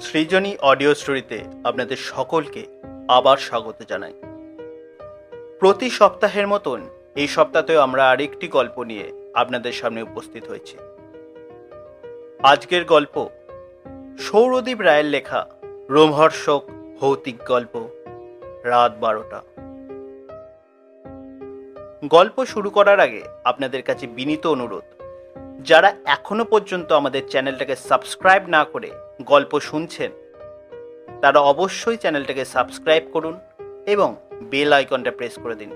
সৃজনী audio স্টোরিতে আপনাদের সকলকে আবার স্বাগত জানাই। প্রতি সপ্তাহের মতন এই সপ্তাহতেও আমরা আরেকটি গল্প নিয়ে আপনাদের সামনে উপস্থিত হয়েছি। আজকের গল্প সৌরদীপ রায়ের লেখা রোমহর্ষক ভৌতিক গল্প, রাত বারোটা। গল্প শুরু করার আগে আপনাদের কাছে বিনীত অনুরোধ যারা এখনও পর্যন্ত আমাদের চ্যানেলটাকে সাবস্ক্রাইব না করে গল্প শুনছেন, তারা অবশ্যই চ্যানেলটাকে সাবস্ক্রাইব করুন এবং বেল আইকনটা প্রেস করে দিন।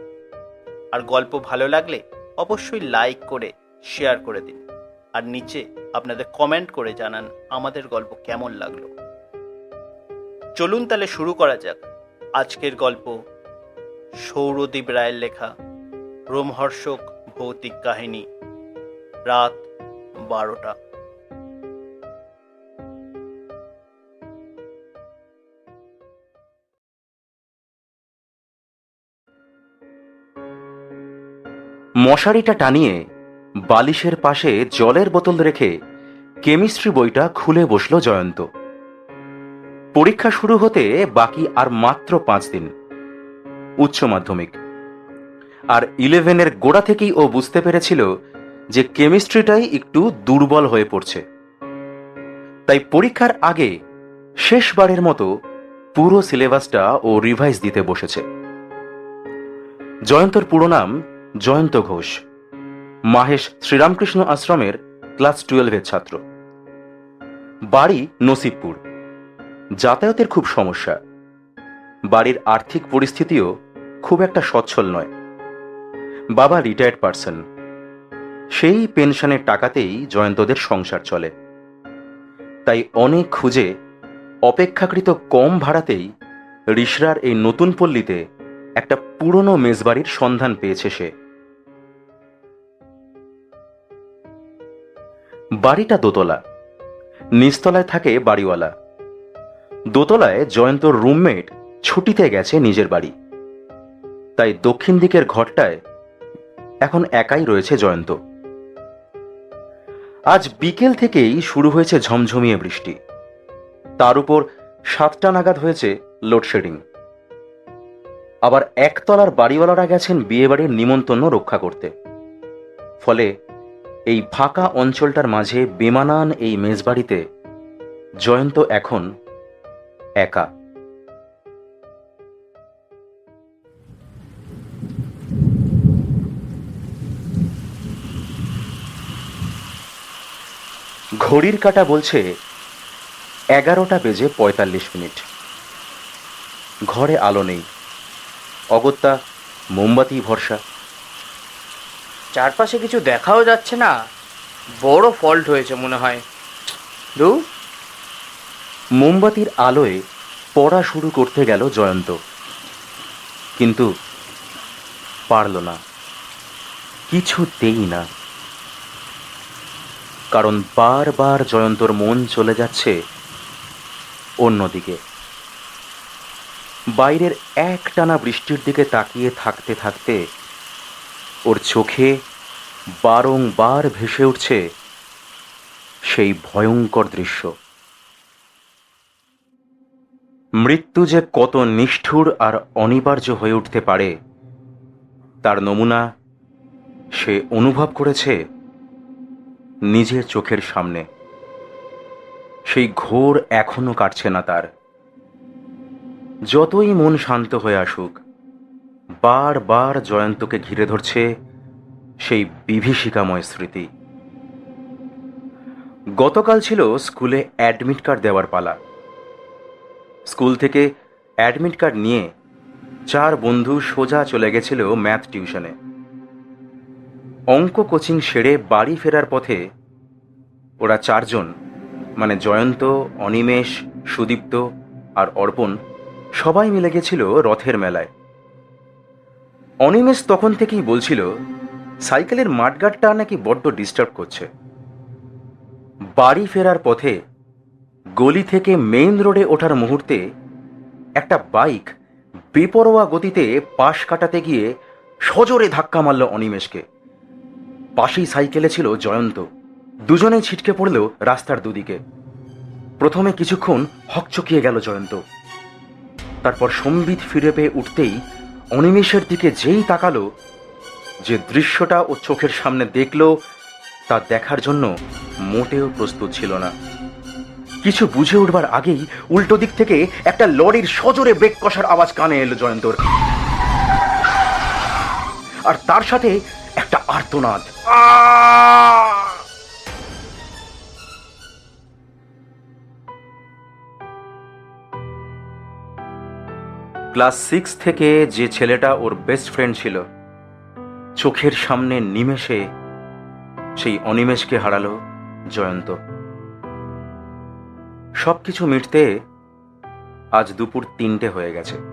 আর গল্প ভালো লাগলে অবশ্যই লাইক করে, শেয়ার করে দিন। আর নিচে আপনাদের কমেন্ট করে জানান আমাদের গল্প কেমন লাগল। চলুন তাহলে শুরু করা যাক। আজকের গল্প, সৌরদীপ রায়ের লেখা, রোমহর্ষক ভৌতিক কাহিনী, রাত বারোটা। মশারিটা টানিয়ে বালিশের পাশে জলের বোতল রেখে কেমিস্ট্রি বইটা খুলে বসল জয়ন্ত। পরীক্ষা শুরু হতে বাকি আর মাত্র পাঁচ দিন, উচ্চ মাধ্যমিক। আর ইলেভেনের গোড়া থেকেই ও বুঝতে পেরেছিল যে কেমিস্ট্রিটাই একটু দুর্বল হয়ে পড়ছে। তাই পরীক্ষার আগে শেষবারের মতো পুরো সিলেবাসটা ও রিভাইজ দিতে বসেছে। জয়ন্তর পুরো নাম জয়ন্ত ঘোষ। মাহেশ শ্রীরামকৃষ্ণ আশ্রমের ক্লাস টুয়েলভের ছাত্র। বাড়ি নসিবপুর। যাতায়াতের খুব সমস্যা। বাড়ির আর্থিক পরিস্থিতিও খুব একটা সচ্ছল নয়। বাবা রিটায়ার্ড পার্সন সেই পেনশনের টাকাতেই জয়ন্তদের সংসার চলে। তাই অনেক খুঁজে অপেক্ষাকৃত কম ভাড়াতেই রিসরার এই নতুন পল্লীতে একটা পুরনো মেজবাড়ির সন্ধান পেয়েছে সে। বাড়িটা দোতলা। নিচতলায় থাকে বাড়িওয়ালা। দোতলায় জয়ন্তর রুমমেট ছুটিতে গেছে নিজের বাড়ি। তাই দক্ষিণ দিকের ঘরটায় এখন একাই রয়েছে জয়ন্ত। আজ বিকেল থেকেই শুরু হয়েছে ঝমঝমিয়ে বৃষ্টি। তার উপর সাতটা নাগাদ হয়েছে লোডশেডিং। আবার একতলার বাড়িওয়ালারা গেছেন বিয়েবাড়ির নিমন্ত্রণ রক্ষা করতে। ফলে এই ফাঁকা অঞ্চলটার মাঝে বেমানান এই মেজবাড়িতে জয়ন্ত এখন একা। ঘড়ির কাটা বলছে এগারোটা বেজে পঁয়তাল্লিশ মিনিট। ঘরে আলো নেই। অগত্যা মোমবাতি ভরসা। চারপাশে কিছু দেখাও যাচ্ছে না। বড় ফল্ট হয়েছে মনে হয়। দু? মোমবাতির আলোয় পড়া শুরু করতে গেল জয়ন্ত। কিন্তু পারল না। কিছুতেই না। কারণ বারবার জয়ন্তর মন চলে যাচ্ছে অন্যদিকে। বাইরের একটানা বৃষ্টির দিকে তাকিয়ে থাকতে থাকতে ওর চোখে বারংবার ভেসে উঠছে সেই ভয়ঙ্কর দৃশ্য। মৃত্যু যে কত নিষ্ঠুর আর অনিবার্য হয়ে উঠতে পারে, তার নমুনা সে অনুভব করেছে নিজের চোখের সামনে। সেই ঘোর এখনও কাটছে না তার। যতই মন শান্ত হয়ে আসুক, বারবার জয়ন্তকে ঘিরে ধরছে সেই বিভীষিকাময় স্মৃতি। গতকাল ছিল স্কুলে অ্যাডমিট কার্ড দেওয়ার পালা। স্কুল থেকে অ্যাডমিট কার্ড নিয়ে চার বন্ধু সোজা চলে গেছিল ম্যাথ টিউশনে। অঙ্ক কোচিং সেরে বাড়ি ফেরার পথে ওরা চারজন মানে জয়ন্ত, অনিমেষ, সুদীপ্ত আর অর্পণ, সবাই মিলে গেছিল রথের মেলায়। অনিমেষ তখন থেকেই বলছিল, সাইকেলের মাঠগাটটা নাকি বড্ড ডিস্টার্ব করছে। বাড়ি ফেরার পথে গলি থেকে মেইন রোডে ওঠার মুহূর্তে একটা বাইক বেপরোয়া গতিতে পাশ কাটাতে গিয়ে সজোরে ধাক্কা মারল অনিমেষকে। পাশেই সাইকেলে ছিল জয়ন্ত। দুজনেই ছিটকে পড়ল রাস্তার দুদিকে। প্রথমে কিছুক্ষণ হকচকিয়ে গেল জয়ন্ত। তারপর সম্বিত ফিরে পেয়ে উঠতেই অনিমেষের দিকে যেই তাকালো, যে দৃশ্যটা ও চোখের সামনে দেখল, তা দেখার জন্য মোটেও প্রস্তুত ছিল না। কিছু বুঝে উঠবার আগেই উল্টো দিক থেকে একটা লরির সজোরে ব্রেক কষার আওয়াজ কানে এলো জয়ন্তর। আর তার সাথে একটা আর্তনাদ। ক্লাস সিক্স থেকে যে ছেলেটা ওর বেস্ট ফ্রেন্ড ছিল, চোখের সামনে নিমেষে সেই অনিমেষকে হারালো জয়ন্ত। সবকিছু মিটতে আজ দুপুর তিনটে হয়ে গেছে।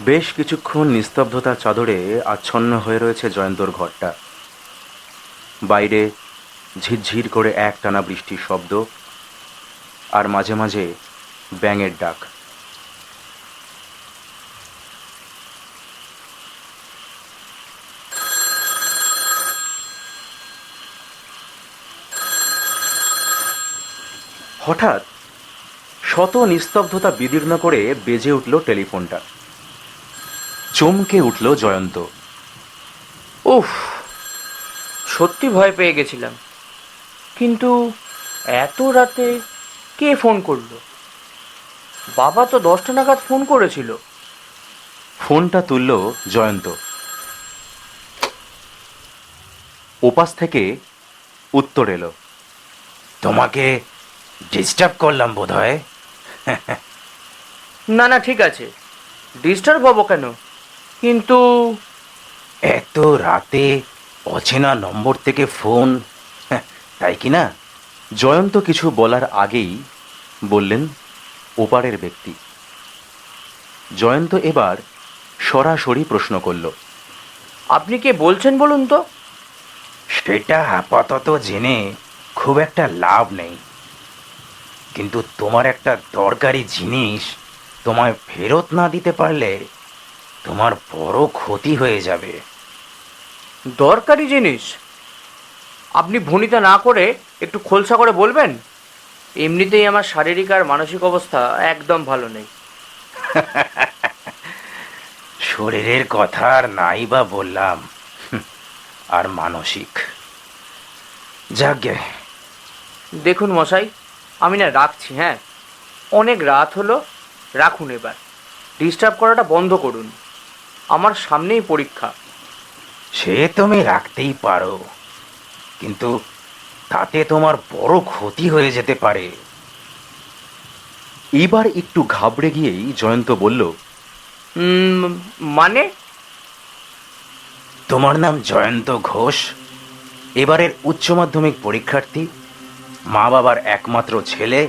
বেশ কিছুক্ষণ নিস্তব্ধতার চাদরে আচ্ছন্ন হয়ে রয়েছে জয়ন্তর ঘরটা। বাইরে ঝিরঝির করে একটানা বৃষ্টির শব্দ আর মাঝে মাঝে ব্যাঙের ডাক। হঠাৎ শত নিস্তব্ধতা বিদীর্ণ করে বেজে উঠল টেলিফোনটা। চমকে উঠল জয়ন্ত। উফ সত্যি ভয় পেয়ে গেছিলাম। কিন্তু এত রাতে কে ফোন করল? বাবা তো দশটা নাগাদ ফোন করেছিল। ফোনটা তুলল জয়ন্ত। ওপাশ থেকে উত্তর এলো। তোমাকে ডিস্টার্ব করলাম বোধ হয় না না ঠিক আছে। ডিস্টার্ব হব কেন? কিন্তু এত রাতে অচেনা নম্বর থেকে ফোন হ্যাঁ, তাই কি না? জয়ন্ত কিছু বলার আগেই বললেন ওপারের ব্যক্তি। জয়ন্ত এবার সরাসরি প্রশ্ন করল আপনি কে বলছেন বলুন তো? সেটা আপাতত জেনে খুব একটা লাভ নেই। কিন্তু তোমার একটা দরকারি জিনিস তোমায় ফেরত না দিতে পারলে তোমার বড় ক্ষতি হয়ে যাবে। দরকারি জিনিস। আপনি ভনিতা না করে একটু খোলসা করে বলবেন? এমনিতেই আমার শারীরিক আর মানসিক অবস্থা একদম ভালো নেই। শরীরের কথা আর নাই বা বললাম। আর মানসিক। যাকে। দেখুন মশাই আমি না রাখছি হ্যাঁ? অনেক রাত হলো রাখুন এবার। ডিস্টার্ব করাটা বন্ধ করুন। আমার সামনেই পরীক্ষা। সে তুমি রাখতেই পারো। কিন্তু তাতে তোমার বড় ক্ষতি হয়ে যেতে পারে। এবার একটু ঘাবড়ে গিয়েই জয়ন্ত বলল মানে? তোমার নাম জয়ন্ত ঘোষ। এবারের উচ্চ মাধ্যমিক পরীক্ষার্থী মা বাবার একমাত্র ছেলে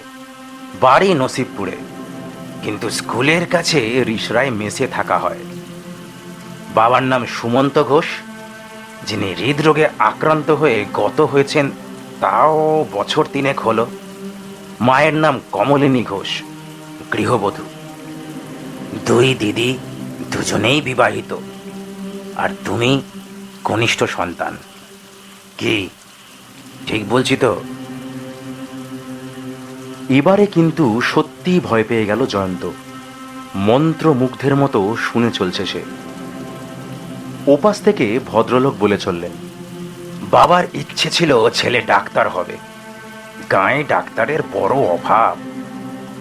বাড়ি নসিবপুরে। কিন্তু স্কুলের কাছে রিসরায় মেসে থাকা হয়। বাবার নাম সুমন্ত ঘোষ, যিনি হৃদরোগে আক্রান্ত হয়ে গত হয়েছেন, তাও বছর তিনেক হলো। মায়ের নাম কমলিনী ঘোষ, গৃহবধূ। দুই দিদি দুজনেই বিবাহিত, আর তুমি কনিষ্ঠ সন্তান। কি, ঠিক বলছি তো? এবারে কিন্তু সত্যি ভয় পেয়ে গেল জয়ন্ত। মন্ত্রমুগ্ধের মতো শুনে চলছে সে। ওপাশ থেকে ভদ্রলোক বলে চললেন বাবার ইচ্ছে ছিল ছেলে ডাক্তার হবে। গায়ে ডাক্তারের বড় অভাব।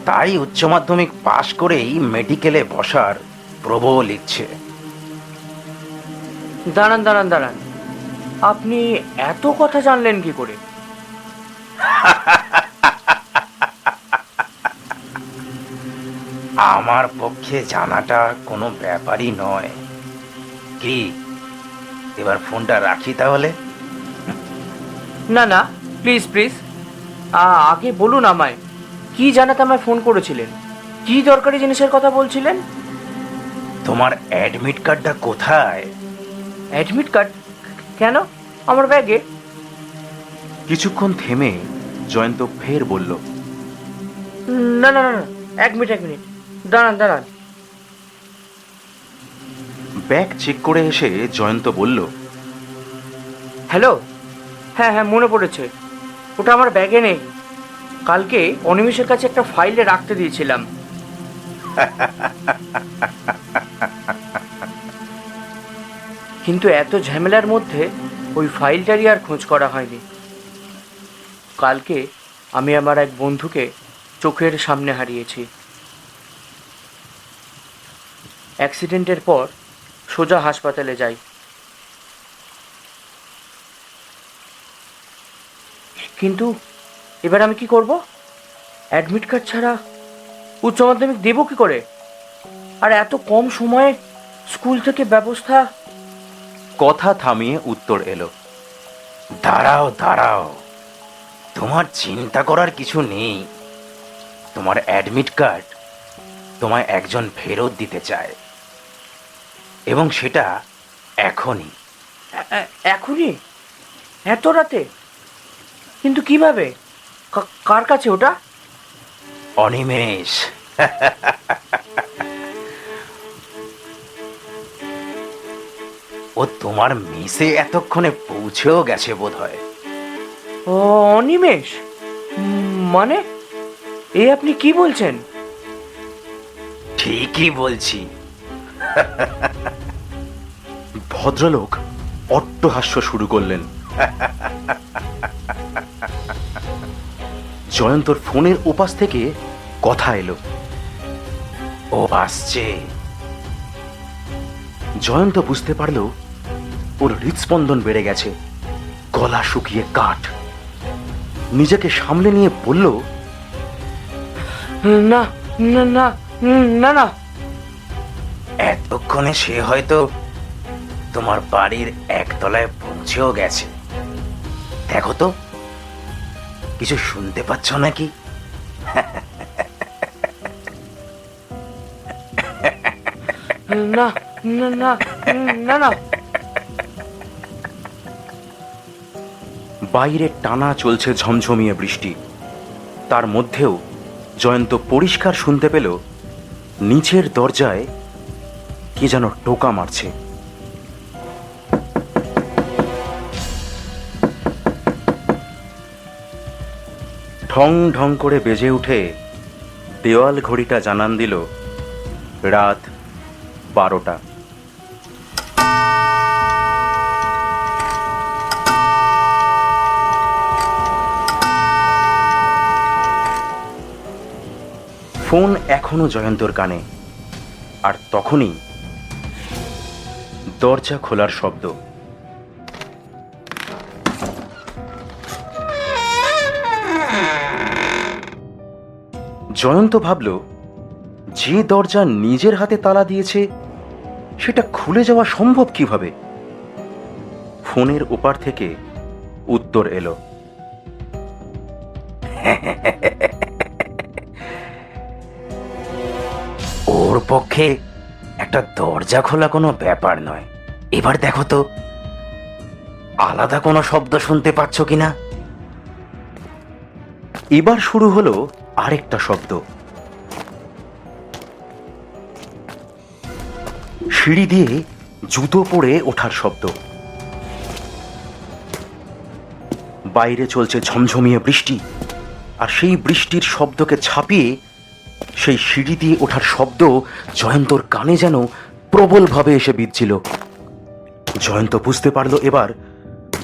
তাই উচ্চ মাধ্যমিক পাশ করেই মেডিকেলে বসার প্রবল ইচ্ছে। দাঁড়ান দাঁড়ান দাঁড়ান। আপনি এত কথা জানলেন কি করে? আমার পক্ষে জানাটা কোনো ব্যাপারই নয়। কি? এবার ফোনটা রাখি তাহলে। না না প্লিজ প্লিজ আগে বলুন আমায় কি জানাতে আমায় ফোন করেছিলেন? কি দরকারি জিনিসের কথা বলছিলেন? তোমার অ্যাডমিট কার্ডটা কোথায়? অ্যাডমিট কার্ড কেন? আমার ব্যাগে? কিছুক্ষণ থেমে জয়ন্ত ফের বলল না না না না এক মিনিট এক মিনিট। দাঁড়ান দাঁড়ান। ব্যাগ চেক করে এসে জয়ন্ত বলল, হ্যালো হ্যাঁ হ্যাঁ মনে পড়েছে। ওটা আমার ব্যাগে নেই। কালকে অনিমেষের কাছে একটা ফাইলে রাখতে দিয়েছিলাম। কিন্তু এত ঝামেলার মধ্যে ওই ফাইলটারই আর খোঁজ করা হয়নি। কালকে আমি আমার এক বন্ধুকে চোখের সামনে হারিয়েছি। অ্যাক্সিডেন্টের পর সোজা হাসপাতালে যাই। কিন্তু এবার আমি কি করব? অ্যাডমিট কার্ড ছাড়া উচ্চ মাধ্যমিক দেবো কি করে? আর এত কম সময়ে স্কুল থেকে ব্যবস্থা? কথা থামিয়ে উত্তর এলো, দাঁড়াও দাঁড়াও, তোমার চিন্তা করার কিছু নেই। তোমার অ্যাডমিট কার্ড তোমায় একজন ফেরত দিতে চায়। এবং সেটা এখনই। এখনই? এত রাতে? কিন্তু কীভাবে? কার কাছে ওটা? অনিমেষ। ও তোমার মিসে এতক্ষণে পৌঁছেও গেছে বোধ হয় ও অনিমেষ? মানে? এ আপনি কি বলছেন? ঠিকই বলছি। ভদ্রলোক অট্টহাস্য শুরু করলেন। জয়ন্তর ফোনের ওপাশ থেকে কথা এলো। ও আসছে। জয়ন্ত বুঝতে পারল ওর হৃদস্পন্দন বেড়ে গেছে গলা শুকিয়ে কাঠ। নিজেকে সামলে নিয়ে বলল না না না না না। এতক্ষণে সে হয়তো তোমার বাড়ির একতলায় পৌঁছেও গেছে। দেখো তো কিছু শুনতে পাচ্ছ নাকি? না না না না না। বাইরে টানা চলছে ঝমঝমিয়ে বৃষ্টি। তার মধ্যেও জয়ন্ত পরিষ্কার শুনতে পেল নিচের দরজায় কে যেন টোকা মারছে। ঢং ঢং করে বেজে উঠে দেওয়াল ঘড়িটা জানান দিল রাত বারোটা। ফোন এখনও জয়ন্তর কানে, আর তখনই দরজা খোলার শব্দ। জয়ন্ত ভাবল যে দরজা নিজের হাতে তালা দিয়েছে সেটা খুলে যাওয়া সম্ভব কীভাবে? ফোনের ওপার থেকে উত্তর এলো। ওর পক্ষে একটা দরজা খোলা কোনো ব্যাপার নয়। এবার দেখো তো আলাদা কোনো শব্দ শুনতে পাচ্ছ কিনা? এবার শুরু হলো আরেকটা শব্দ। সিঁড়ি দিয়ে জুতো পরে ওঠার শব্দ। বাইরে চলছে ঝমঝমিয়ে বৃষ্টি, আর সেই বৃষ্টির শব্দকে ছাপিয়ে সেই সিঁড়ি দিয়ে ওঠার শব্দ জয়ন্তর কানে যেন প্রবলভাবে এসে বিঁধছিল। জয়ন্ত বুঝতে পারল এবার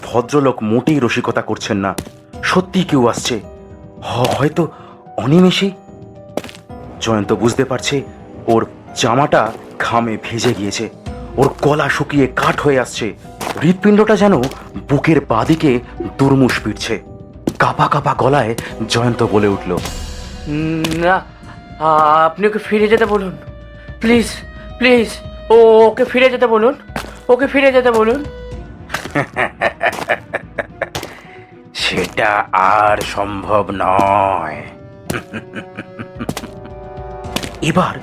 ভদ্রলোক মোটেই রসিকতা করছেন না। সত্যি কেউ আসছে। হয়তো অনিমেষে? জয়ন্ত বুঝতে পারছে ওর জামাটা ঘামে ভেজে গিয়েছে। ওর গলা শুকিয়ে কাঠ হয়ে আসছে। হৃৎপিণ্ডটা যেন বুকের বাদিকে দুর্মুষ পিটছে কাপা কাপা গলায় জয়ন্ত বলে উঠল না আপনি ওকে ফিরে যেতে বলুন। প্লিজ প্লিজ ও ওকে ফিরে যেতে বলুন। ওকে ফিরে যেতে বলুন। সেটা আর সম্ভব নয়। এবার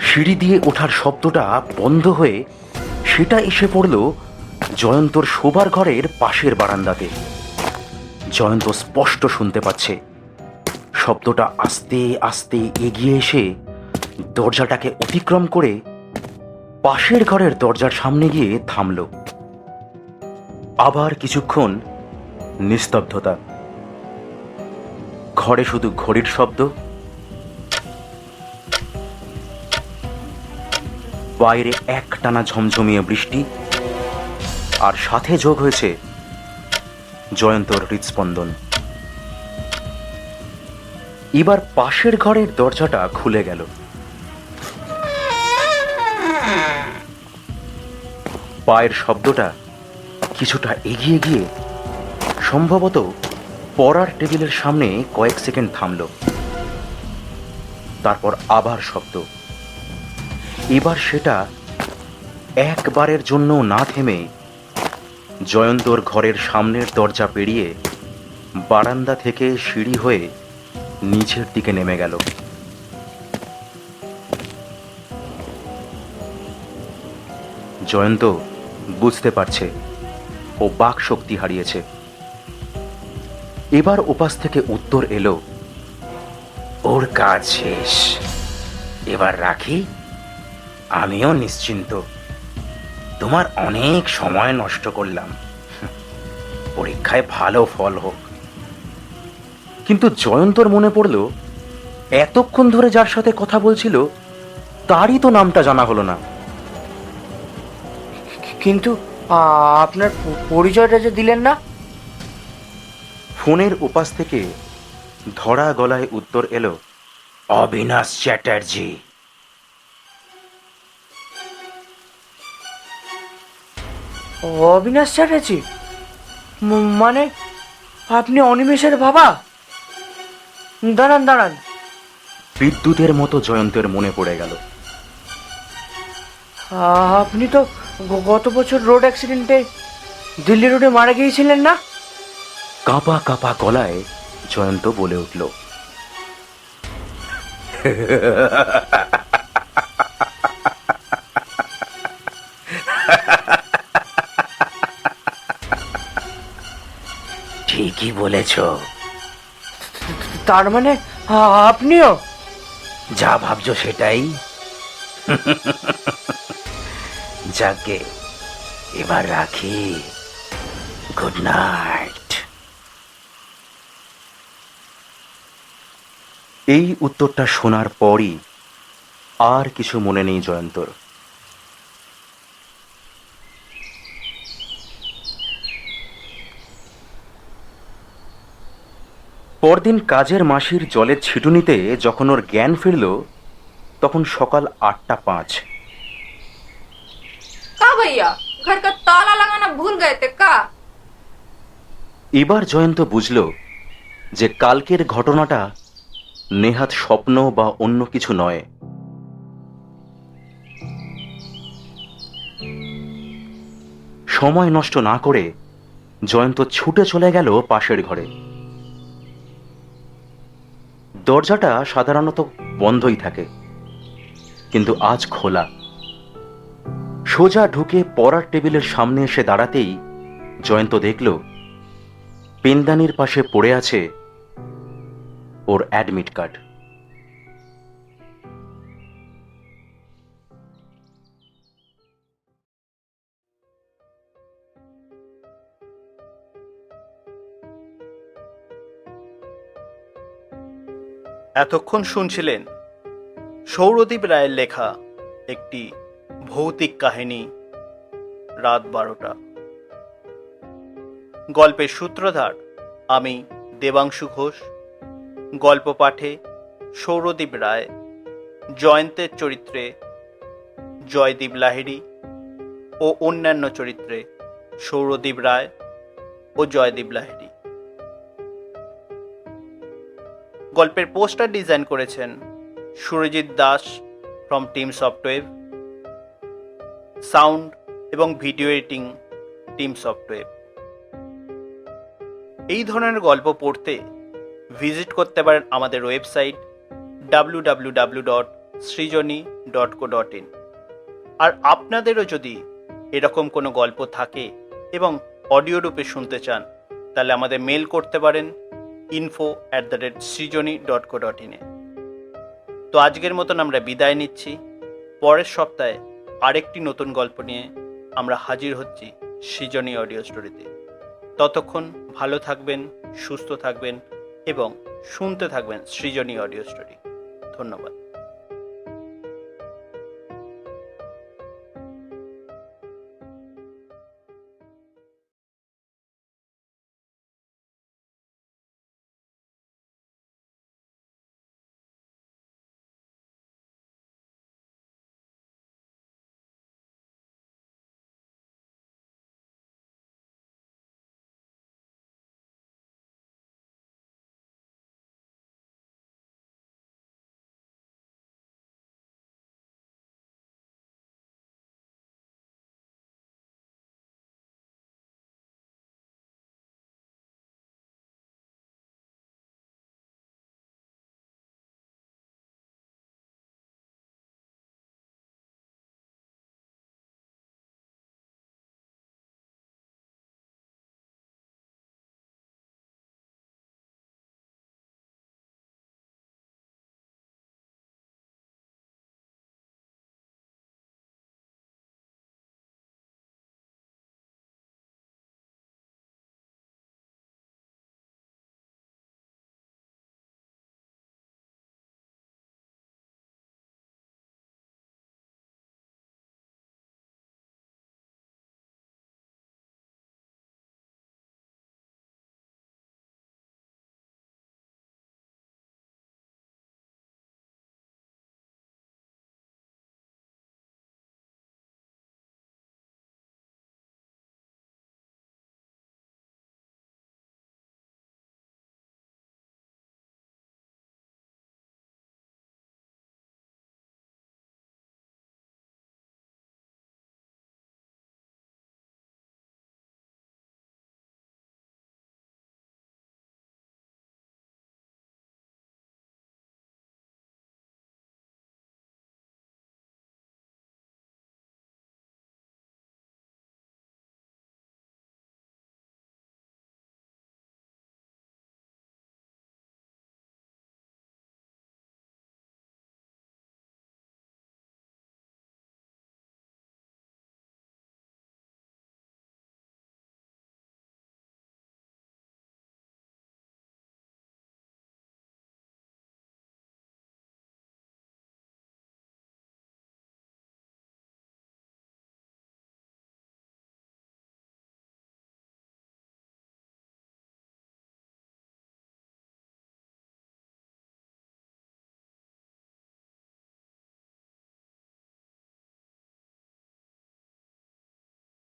সিঁড়ি দিয়ে ওঠার শব্দটা বন্ধ হয়ে সেটা এসে পড়ল জয়ন্তর শোবার ঘরের পাশের বারান্দাতে। জয়ন্ত স্পষ্ট শুনতে পাচ্ছে। শব্দটা আস্তে আস্তে এগিয়ে এসে দরজাটাকে অতিক্রম করে পাশের ঘরের দরজার সামনে গিয়ে থামল। আবার কিছুক্ষণ নিস্তব্ধতা। ঘরে শুধু ঘড়ির শব্দ? বাইরে একটানা ঝমঝমিয়ে বৃষ্টি, আর সাথে যোগ হয়েছে জয়ন্তর হৃদস্পন্দন এবার পাশের ঘরের দরজাটা খুলে গেল। পায়ের শব্দটা কিছুটা এগিয়ে গিয়ে সম্ভবত পড়ার টেবিলের সামনে কয়েক সেকেন্ড থামল। তারপর আবার শব্দ। এবার সেটা একবারের জন্য না থেমে জয়ন্তর ঘরের সামনের দরজা পেরিয়ে বারান্দা থেকে সিঁড়ি হয়ে নিচের দিকে নেমে গেল। জয়ন্ত বুঝতে পারছে ও বাক শক্তি হারিয়েছে। এবার উপাস থেকে উত্তর এলো, ওর কাজ শেষ। এবার রাখি, আমিও নিশ্চিন্ত। তোমার অনেক সময় নষ্ট করলাম। পরীক্ষায় ভালো ফল হোক। কিন্তু জয়ন্তর মনে পড়ল, এতক্ষণ ধরে যার সাথে কথা বলছিল, তারই তো নামটা জানা হলো না। কিন্তু আপনার পরিচয়টা যে দিলেন না ফোনের উপাস থেকে ধরা গলায় উত্তর এলো অবিনাশ চ্যাটার্জি। অবিনাশ চ্যাটার্জি? মানে আপনি অনিমেষের বাবা? দাঁড়ান দাঁড়ান। বিদ্যুতের মতো জয়ন্তের মনে পড়ে গেল। আপনি তো গত বছর রোড অ্যাক্সিডেন্টে দিল্লি রোডে মারা গিয়েছিলেন না? কাঁপা কাঁপা গলায় জয়ন্ত বলে উঠল ঠিকই বলেছ। তার মানে আপনিও? যা ভাবছ সেটাই। যাকে এবার রাখি। Good night. এই উত্তরটা শোনার পরই আর কিছু মনে নেই জয়ন্তর পরদিন কাজের মাসির জলের ছিটুনিতে যখন ওর জ্ঞান ফিরল তখন সকাল আটটা পাঁচ का भैया घर का ताला लगाना भूल गए थे का এবার জয়ন্ত বুঝল যে কালকের ঘটনাটা নেহাত স্বপ্ন বা অন্য কিছু নয়। সময় নষ্ট না করে জয়ন্ত ছুটে চলে গেল পাশের ঘরে। দরজাটা সাধারণত বন্ধই থাকে, কিন্তু আজ খোলা। সোজা ঢুকে পড়ার টেবিলের সামনে এসে দাঁড়াতেই জয়ন্ত দেখল, পেনদানির পাশে পড়ে আছে ওর অ্যাডমিট কার্ড। এতক্ষণ শুনছিলেন সৌরদীপ রায়ের লেখা একটি ভৌতিক কাহিনী রাত বারোটা। গল্পের সূত্রধার আমি দেবাংশু ঘোষ। গল্প পাঠে সৌরদীপ রায় জয়ন্তের চরিত্রে জয়দীপ লাহিড়ী ও অন্যান্য চরিত্রে সৌরদীপ রায় ও জয়দীপ লাহিড়ী। গল্পের পোস্টার ডিজাইন করেছেন Surajit Das from team software. Sound এবং ভিডিও এডিটিং টিম সফটওয়্যার। এই ধরনের গল্প পড়তে ভিজিট করতে পারেন আমাদের website W dot Srijani dot co dot in. আর আপনাদেরও যদি এরকম কোনো গল্প থাকে এবং অডিও রূপে শুনতে চান, তাহলে আমাদের মেল করতে পারেন info at the rate Srijani dot co dot ইনে তো আজকের মতন আমরা বিদায় নিচ্ছি। পরের সপ্তাহে আরেকটি নতুন গল্প নিয়ে আমরা হাজির হচ্ছি সৃজনী অডিও স্টোরিতে। ততক্ষণ ভালো থাকবেন, সুস্থ থাকবেন এবং শুনতে থাকবেন সৃজনী অডিও স্টোরি। ধন্যবাদ।